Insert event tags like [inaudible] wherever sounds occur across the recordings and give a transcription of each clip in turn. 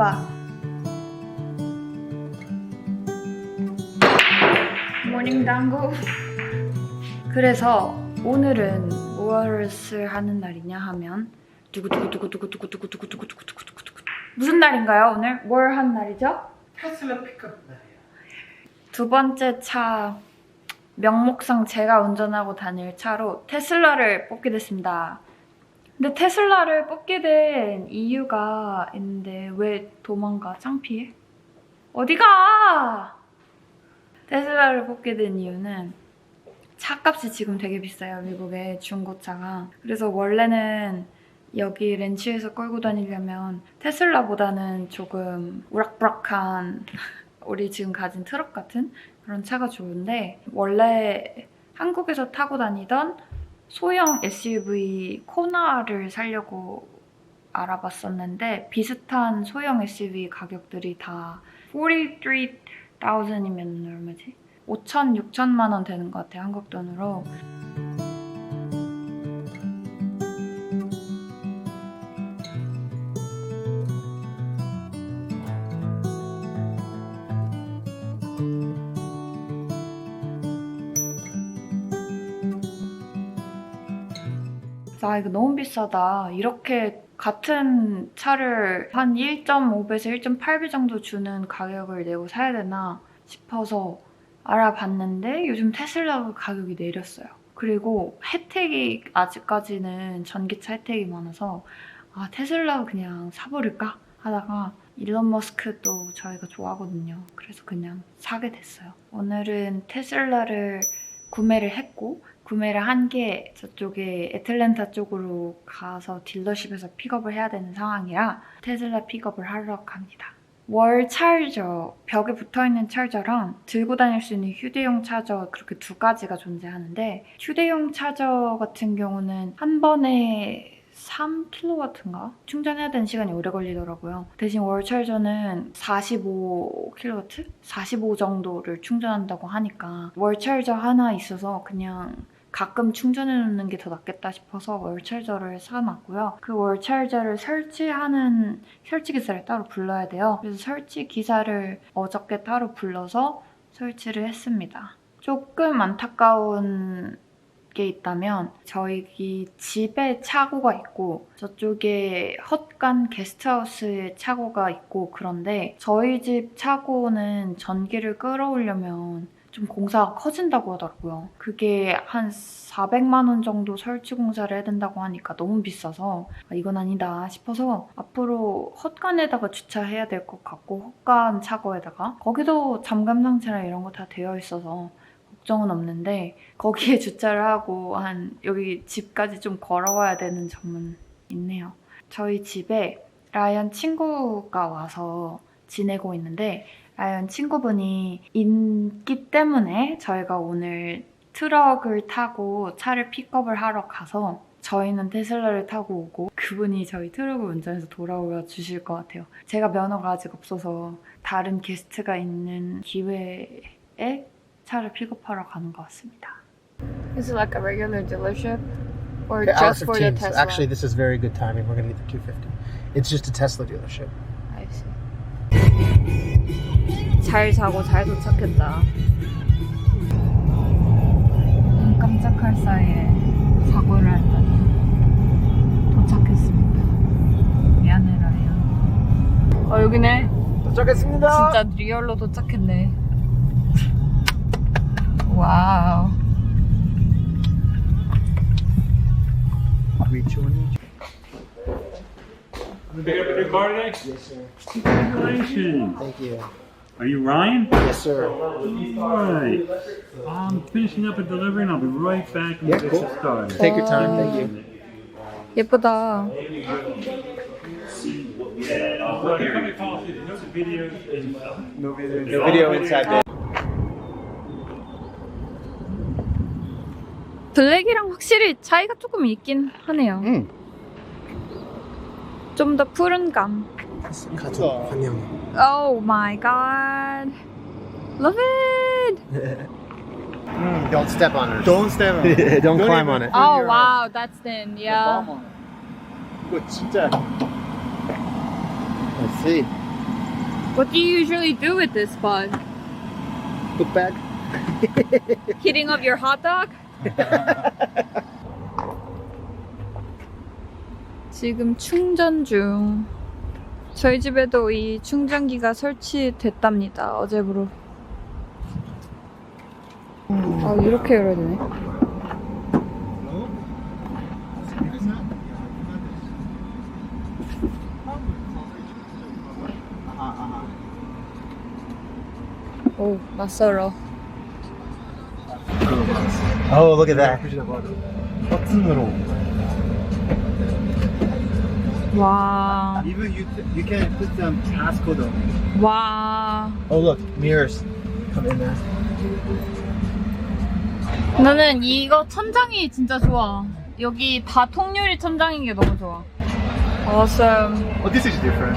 오빠. 모닝 당구. 그래서 오늘은 무엇을 하는 날이냐 하면 두구 두구 두구 두구 두구 두구 두구 두구 두구 두구 두구 무슨 날인가요 오늘? 뭘 한 날이죠? 테슬라 픽업 날이에요. 두 번째 차 명목상 제가 운전하고 다닐 차로 테슬라를 뽑게 됐습니다. 근데 테슬라를 뽑게 된 이유가 있는데 왜 도망가? 창피해? 어디가? 테슬라를 뽑게 된 이유는 차값이 지금 되게 비싸요 미국에 중고차가 그래서 원래는 여기 렌치에서 끌고 다니려면 테슬라보다는 조금 우락부락한 [laughs] 우리 지금 가진 트럭 같은 그런 차가 좋은데 원래 한국에서 타고 다니던 소형 SUV 코나를 사려고 알아봤었는데 비슷한 소형 SUV 가격들이 다 43,000이면 얼마지? 5천, 6천만 원 되는 것 같아요 한국 돈으로 아 이거 너무 비싸다. 이렇게 같은 차를 한 1.5배에서 1.8배 정도 주는 가격을 내고 사야 되나 싶어서 알아봤는데 요즘 테슬라가 가격이 내렸어요. 그리고 혜택이 아직까지는 전기차 혜택이 많아서 아 테슬라 그냥 사버릴까 하다가 일론 머스크도 저희가 좋아하거든요. 그래서 그냥 사게 됐어요. 오늘은 테슬라를 구매를 했고 구매를 한 게 저쪽에 애틀랜타 쪽으로 가서 딜러십에서 픽업을 해야 되는 상황이라 테슬라 픽업을 하러 갑니다. 월 차저, 벽에 붙어있는 차저랑 들고 다닐 수 있는 휴대용 차저 그렇게 두 가지가 존재하는데 휴대용 차저 같은 경우는 한 번에 3kW인가? 충전해야 되는 시간이 오래 걸리더라고요. 대신 월 차저는 45kW? 45 정도를 충전한다고 하니까 월 차저 하나 있어서 그냥 가끔 충전해 놓는 게 더 낫겠다 싶어서 월찰저를 사놨고요. 그 월찰저를 설치하는 설치 기사를 따로 불러야 돼요. 그래서 설치 기사를 어저께 따로 불러서 설치를 했습니다. 조금 안타까운 게 있다면 저희 집에 차고가 있고 저쪽에 헛간 게스트하우스에 차고가 있고 그런데 저희 집 차고는 전기를 끌어오려면 좀 공사가 커진다고 하더라고요. 그게 한 400만 원 정도 설치 공사를 해야 된다고 하니까 너무 비싸서 아, 이건 아니다 싶어서 앞으로 헛간에다가 주차해야 될 것 같고 헛간 차고에다가 거기도 잠금 상태나 이런 거 다 되어 있어서 걱정은 없는데 거기에 [laughs] 주차를 하고 한 여기 집까지 좀 걸어와야 되는 점은 있네요. 저희 집에 라이언 친구가 와서 지내고 있는데 라이언 친구분이 있기 때문에 저희가 오늘 트럭을 타고 차를 픽업을 하러 가서 저희는 테슬라를 타고 오고 그분이 저희 트럭을 운전해서 돌아와 주실 것 같아요. 제가 면허가 아직 없어서 다른 게스트가 있는 기회에 차를 픽업하러 가는 것 같습니다. Is it like a regular dealership or hour just for the 15. Tesla? Actually, this is very good timing. We're going to get the 250. It's just a Tesla dealership. I see. 잘 자고 잘 도착했다. 눈 깜짝할 사이에 사고를 했다니. 도착했습니다. 미안해 라이언. 어 여기네. 도착했습니다. 진짜 리얼로 도착했네. 와우. Reach one. Pick up a new car today? Yes, sir. Congratulations. Thank you. Are you Ryan? Yes, sir. Right. I'm finishing up a delivery and I'll be right back and Yeah, get cool. you started. Take your time. Thank you. 예쁘다. So, the company policy is no videos inside. No video. No video inside there. 블랙이랑 확실히 차이가 조금 있긴 하네요. 음. 좀더 푸른 감. 가져. 안녕. Oh my god. Love it. Don't step on it. Don't step on it. Don't climb on it. Oh wow, that's thin. Yeah. 이거 진짜. Let's see. What do you usually do with this bud? Book bag. Heating up your hot dog? [laughs] 지금 충전 중. 저희 집에도 이 충전기가 설치됐답니다. 어제부로. 아 이렇게 열어야 되네. 오 낯설어. Oh, look at that. 버튼으로. 와. Even you you can put some passcode on it. 와. Oh look, mirrors. Come in there. 나는 이거 천장이 진짜 좋아. 여기 다 통유리 천장인 게 너무 좋아. Awesome. Well, this is different.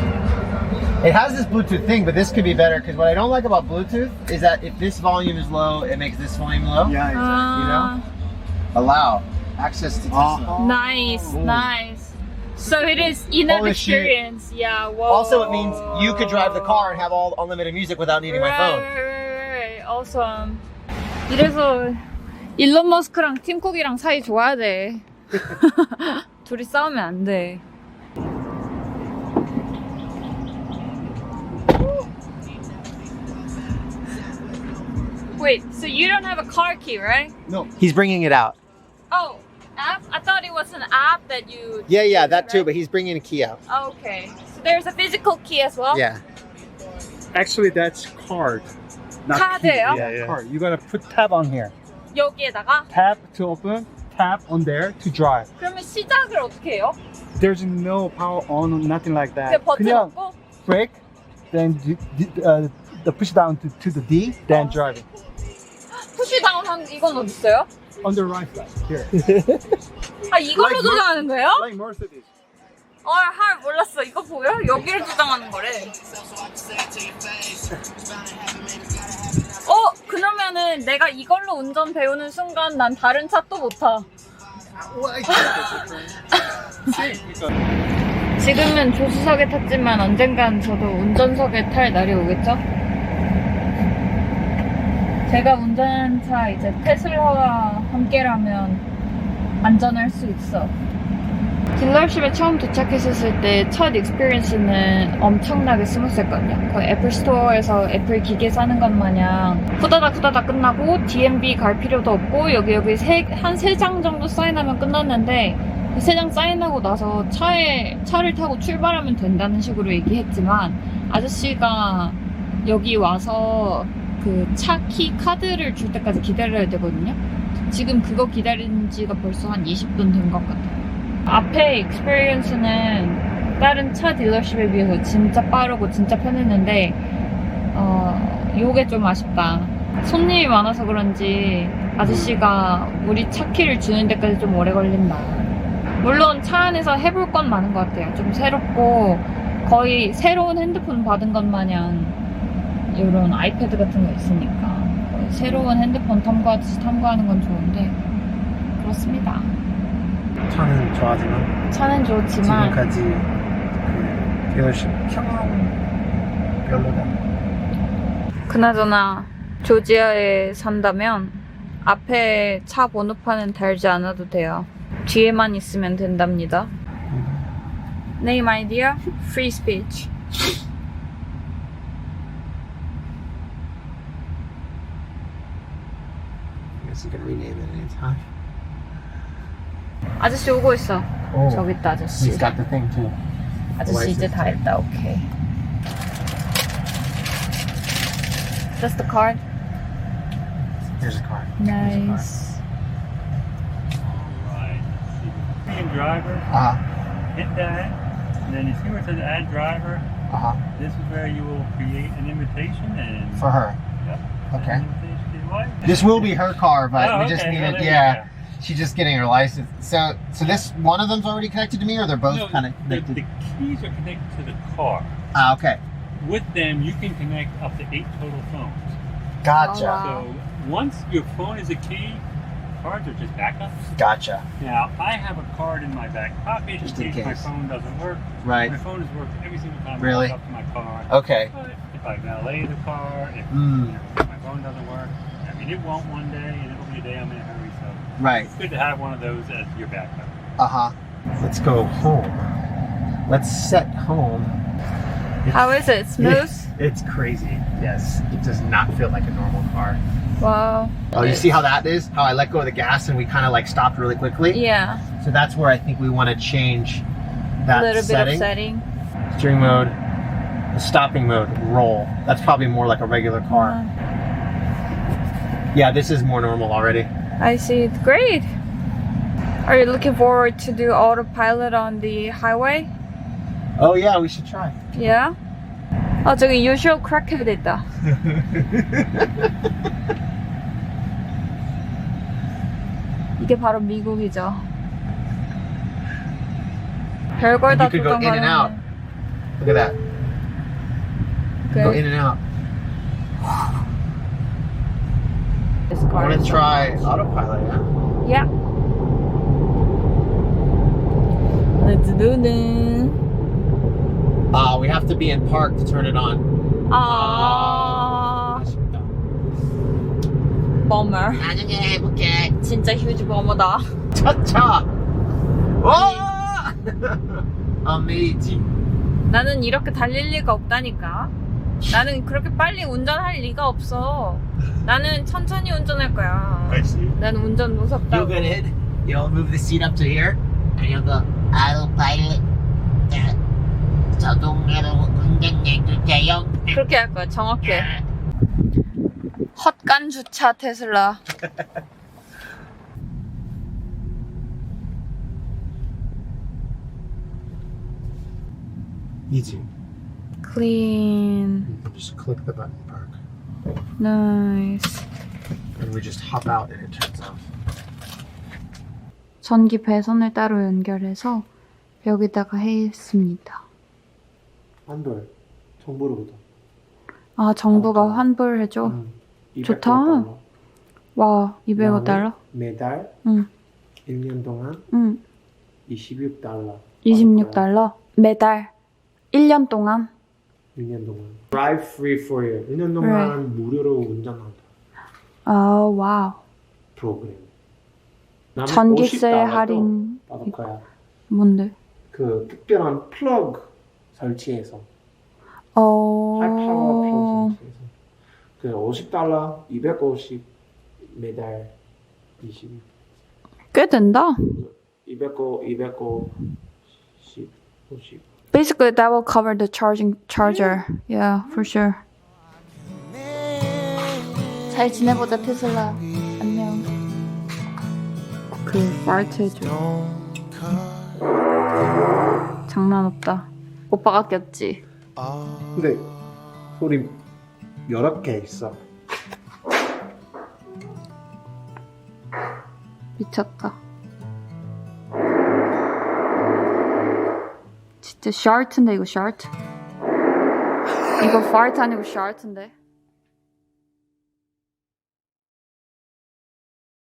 It has this Bluetooth thing, but this could be better because what I don't like about Bluetooth is that if this volume is low, it makes this volume low. Yeah, 아, Allow access to Tesla. nice, nice. So it is in-app Holy shit. experience. Yeah. Whoa. Also, it means you could drive the car and have all unlimited music without needing my Right, phone. right, right, right. Awesome. 이래서 일론 머스크랑 팀 쿡이랑 사이 좋아야 돼. [laughs] 둘이 싸우면 안 돼. Wait, so you don't have a car key, right? No, he's bringing it out. Oh, app? I thought it was an app that you. Yeah, yeah, that too. right? But he's bringing a key out. Okay, so there's a physical key as well. Yeah. Actually, that's card. Not key. 카드예요? Yeah, yeah. Card. You're gonna put tab on here. 여기에다가. Tab to open. Tap on there to drive. 그러면 시작을 어떻게 해요? There's no power on, nothing like 그냥 that. 버튼 그냥 없고. brake, then d- d- uh, the push down to, to the D, then driving. 푸시다운 한 이건 어디 있어요? On the right side here. 아 이걸로 Like 조정하는 거예요? like Mercedes. 어, 할 몰랐어. 이거 보여? 여기를 조정하는 거래. 어, 그러면은 내가 이걸로 운전 배우는 순간 난 다른 차 또 못 타. [laughs] 지금은 조수석에 탔지만 언젠간 저도 운전석에 탈 날이 오겠죠? 제가 운전하는 차 이제 테슬라와 함께라면 안전할 수 있어. 딜러십에 처음 도착했었을 때 첫 익스피리언스는 엄청나게 스무스했거든요. 거의 애플 스토어에서 애플 기계 사는 것 마냥 후다닥 후다닥 끝나고 DMB 갈 필요도 없고 여기 여기 한 세 장 정도 사인하면 끝났는데 그 세 장 사인하고 나서 차에 차를 타고 출발하면 된다는 식으로 얘기했지만 아저씨가 여기 와서 그 차 키 카드를 줄 때까지 기다려야 되거든요. 지금 그거 기다린 지가 벌써 한 20분 된 것 같아요. 앞에 익스피리언스는 다른 차 딜러십에 비해서 진짜 빠르고 진짜 편했는데 어 요게 좀 아쉽다 손님이 많아서 그런지 아저씨가 우리 차 키를 주는 데까지 좀 오래 걸린다 물론 차 안에서 해볼 건 많은 것 같아요 좀 새롭고 거의 새로운 핸드폰 받은 것 마냥 이런 아이패드 같은 거 있으니까 거의 새로운 핸드폰 탐구하듯이 탐구하는 건 좋은데 그렇습니다 차는 좋아하지만 차는 좋지만 지금까지 그 경험 별로다. 그나저나 조지아에 산다면 앞에 차 번호판은 달지 않아도 돼요. 뒤에만 있으면 된답니다. Name idea? Free speech. you can rename it anytime. 아저씨 오고 있어. Oh, 저기 있다 아저씨. he's got the thing too. 아저씨 이제 다 했다. 오케이. Just the card. There's a card. Nice. Right. And driver, Uh hit that. And then you see where it says add driver. huh. Uh huh. This is where you will create an invitation and For her. Yep. Okay. An this will be her car, but Oh, we just okay. need Oh, it. there Yeah. She's just getting her license. So, so this one of them's already connected to me, or they're both No, kind of the, connected. the keys are connected to the car. Ah, okay. With them, you can connect up to eight total phones. Gotcha. Oh, wow. So once your phone is a key, cards are just backups. Gotcha. Now I have a card in my back pocket Just in in case my phone doesn't work. Right. My phone has worked every single time Really? I walk up to my car. Okay. But if I valet the car, if, Mm. you know, if my phone doesn't work. I mean, it won't one day, and it'll be a day I'm in a hurry. So Right. it's good to have one of those as your backup. Uh huh. Let's go home. Let's set home. How is it? Smooth? It's crazy. Yes. It does not feel like a normal car. Wow. Oh, you see how that is? How I let go of the gas and we kind of like stopped really quickly? Yeah. So that's where I think we want to change A that little setting. bit of setting. Steering mode, stopping mode, roll. That's probably more like a regular car. Yeah, this is more normal already. I see. It's great. Are you looking forward to do autopilot on the highway? Oh yeah, we should try. Yeah. 아 저기 usual crackhead 있다. [laughs] 이게 바로 미국이죠. 별걸 다 You could go in and out. 조정하는. Look at that. Go in Okay. and out. This I car want is to try autopilot. Yeah. Yeah. Let's do this. Uh, we have to be in park to turn it on. 아, 아쉽다. 버머. 나중에 해볼게. 진짜 휴지 버머다. 차차. 와! Amazing. 나는 이렇게 달릴 리가 없다니까. 나는 그렇게 빨리 운전할 리가 없어. 나는 천천히 운전할 거야. see. 나는 운전 You'll 무섭다고. get in. You'll move the seat up to here, and you'll go autopilot. 자, 자동으로 운전해 주세요. 그렇게 할 거야, 정확히. 헛간 주차 테슬라. Easy. Clean. Just click the button, park, Nice. and we just hop out, and it turns off. 전기 배선을 따로 연결해서 여기다가 했습니다. 환불 정부로부터. 아, 정부가 아, 환불해줘. 음, 좋다. 200달러. 와, 200원 달러? 매달 응. 1년 동안 응. 26달러. 26달러? 매달 1년 동안? 1년 동안. Drive free for you. 1년 동안 무료로 운전한다. 아, 와우. 프로그램. 나는 전기세 50 달러도 할인 받을 거야. 뭔데? 그 특별한 플러그 설치해서 어... 하이파워 플러그 설치해서 그 50달러 250 매달 20 꽤 된다. 200고 250 50 Basically, that will cover the charging charger. Yeah, for sure. 잘 지내보자 테슬라. 안녕. 그 파트 해줘. 장난 없다. 오빠가 꼈지. 근데 소리 여러 개 있어 미쳤다. 진짜 샤트인데 이거 샤트. 이거 파트 아니고 샤트인데.